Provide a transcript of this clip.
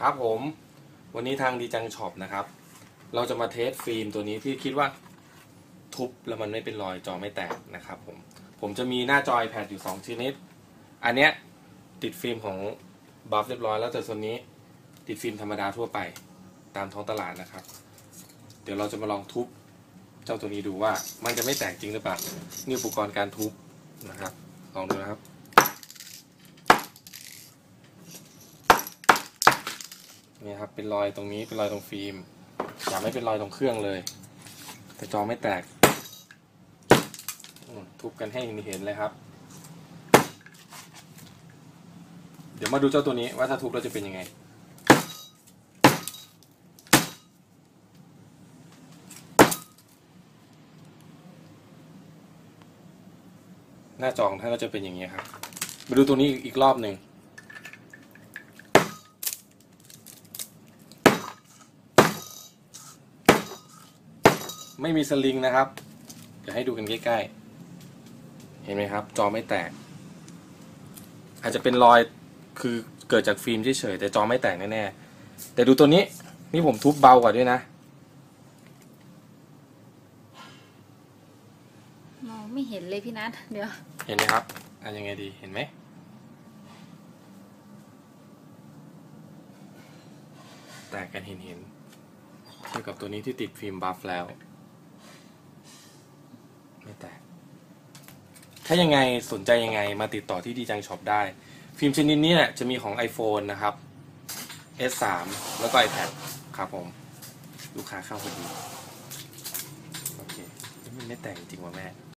ครับผม วันนี้ทางดีจังช็อปนะครับ เราจะมาเทสฟิล์มตัวนี้ที่คิดว่าทุบแล้วมันไม่เป็นรอยจอไม่แตกนะครับผม ผมจะมีหน้าจอ iPad อยู่ 2 ชนิด อันเนี้ยติดฟิล์มของบัฟเรียบร้อยแล้วแต่ส่วนนี้ติดฟิล์มธรรมดาทั่วไปตามท้องตลาดนะครับ เดี๋ยวเราจะมาลองทุบเจ้าตัวนี้ดูว่ามันจะไม่แตกจริงหรือเปล่า นี่อุปกรณ์การทุบนะครับ ลองดูนะครับ นี่ครับเป็นรอยตรงนี้เป็นรอยตรงฟิล์มอย่าไม่เป็นรอยตรงเครื่องเลย แต่จอไม่แตกทุบกันให้เห็นเลยครับ เดี๋ยวมาดูเจ้าตัวนี้ว่าถ้าทุบแล้วจะเป็นยังไงหน้าจอของท่านก็จะเป็นอย่างนี้ครับ มาดูตัวนี้อีกรอบหนึ่ง ไม่มีสลิงนะครับ เดี๋ยวให้ดูกันใกล้ๆ เห็นไหมครับ จอไม่แตก อาจจะเป็นรอยคือเกิดจากฟิล์มเฉยๆแต่จอไม่แตกแน่ๆแต่ดูตัวนี้นี่ผมทุบเบากว่าด้วยนะมองไม่เห็นเลยพี่นัทเดี๋ยว เห็นไหมครับอะยังไงดีเห็นไหมแตกกันเห็นเห็นๆเทียบกับตัวนี้ที่ติดฟิล์มบัฟแล้ว ไม่แตก ถ้ายังไงสนใจยังไงมาติดต่อที่ดีจังช็อปได้ ฟิล์มชนิดนี้จะมีของ iPhone นะครับ S3 แล้วก็ iPad ครับผม ลูกค้าเข้าพอดี โอเค มันไม่แตกจริงว่ะแม่